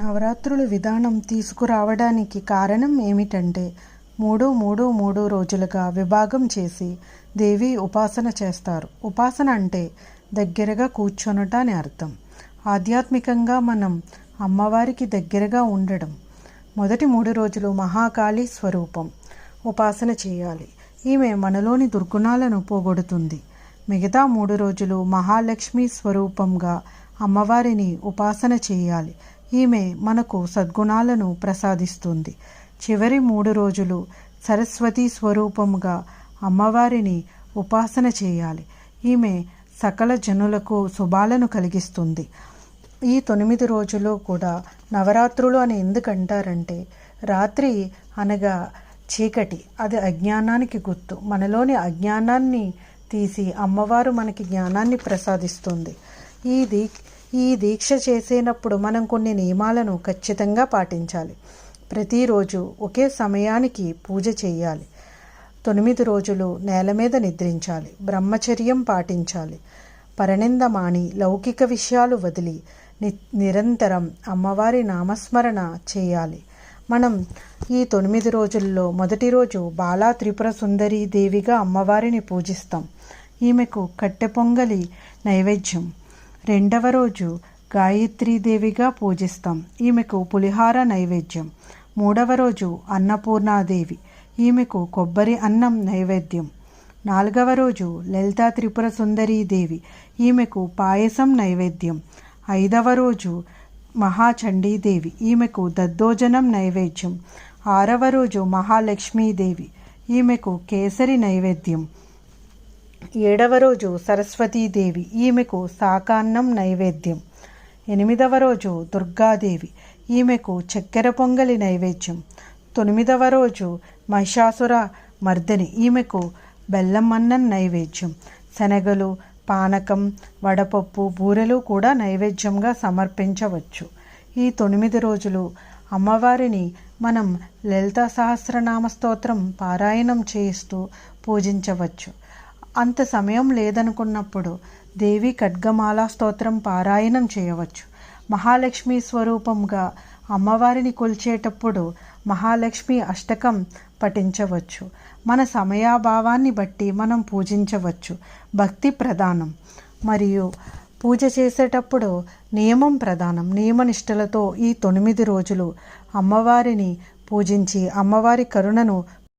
నవరాత్రుల విధానం తీసుకురావడానికి కారణం ఏమిటంటే మూడు మూడు మూడు రోజులుగా విభాగం చేసి దేవి ఉపాసన చేస్తారు. ఉపాసన అంటే దగ్గరగా కూర్చొనట అని అర్థం. ఆధ్యాత్మికంగా మనం అమ్మవారికి దగ్గరగా ఉండడం మొదటి మూడు రోజులు మహాకాళి స్వరూపం. ఉపాసన చేయాలి. ఈమె మనలోని దుర్గుణాలను పోగొడుతుంది. మిగతా మూడు రోజులు మహాలక్ష్మి స్వరూపంగా అమ్మవారిని ఉపాసన చేయాలి. ఈమె మనకు సద్గుణాలను ప్రసాదిస్తుంది. చివరి మూడు రోజులు సరస్వతి స్వరూపముగా అమ్మవారిని ఉపాసన చేయాలి. ఈమె సకల జనులకు శుభాలను కలిగిస్తుంది. ఈ తొమ్మిది రోజులు కూడా నవరాత్రులు అని ఎందుకు అంటారంటే రాత్రి అనగా చీకటి అది అజ్ఞానానికి గుర్తు. మనలోని అజ్ఞానాన్ని తీసి అమ్మవారు మనకి జ్ఞానాన్ని ప్రసాదిస్తుంది. ఇది ఈ దీక్ష చేసేటప్పుడు మనం కొన్ని నియమాలను ఖచ్చితంగా పాటించాలి. ప్రతిరోజు ఒకే సమయానికి పూజ చేయాలి. తొమ్మిది రోజులు నేల మీద నిద్రించాలి. బ్రహ్మచర్యం పాటించాలి. పరనిందమాని లౌకిక విషయాలు వదిలి ని నిరంతరం అమ్మవారి నామస్మరణ చేయాలి. మనం ఈ తొమ్మిది రోజుల్లో మొదటి రోజు బాలా త్రిపుర సుందరి దేవిగా అమ్మవారిని పూజిస్తాం. ఈమెకు కట్టె పొంగలి నైవేద్యం. రెండవ రోజు గాయత్రీదేవిగా పూజిస్తాం. ఈమెకు పులిహార నైవేద్యం. మూడవ రోజు అన్నపూర్ణాదేవి. ఈమెకు కొబ్బరి అన్నం నైవేద్యం. నాలుగవ రోజు లలితా త్రిపుర సుందరీదేవి ఈమెకు పాయసం నైవేద్యం. ఐదవ రోజు మహాచండీదేవి ఈమెకు దద్దోజనం నైవేద్యం. ఆరవ రోజు మహాలక్ష్మీదేవి ఈమెకు కేసరి నైవేద్యం. ఏడవ రోజు సరస్వతీదేవి ఈమెకు శాకాన్నం నైవేద్యం. ఎనిమిదవ రోజు దుర్గాదేవి ఈమెకు చక్కెర పొంగలి నైవేద్యం. తొమ్మిదవ రోజు మహిషాసుర మర్దని ఈమెకు బెల్లం అన్నం నైవేద్యం. శనగలు పానకం వడపప్పు బూరెలు కూడా నైవేద్యంగా సమర్పించవచ్చు. ఈ తొమ్మిది రోజులు అమ్మవారిని మనం లలిత సహస్రనామ స్తోత్రం పారాయణం చేస్తూ పూజించవచ్చు. అంత సమయం లేదనుకున్నప్పుడు దేవి ఖడ్గమాలా స్తోత్రం పారాయణం చేయవచ్చు. మహాలక్ష్మి స్వరూపంగా అమ్మవారిని కొలిచేటప్పుడు మహాలక్ష్మి అష్టకం పఠించవచ్చు. మన సమయాభావాన్ని బట్టి మనం పూజించవచ్చు. భక్తి ప్రధానం. మరియు పూజ చేసేటప్పుడు నియమం ప్రధానం. నియమనిష్టలతో ఈ తొమ్మిది రోజులు అమ్మవారిని పూజించి అమ్మవారి కరుణను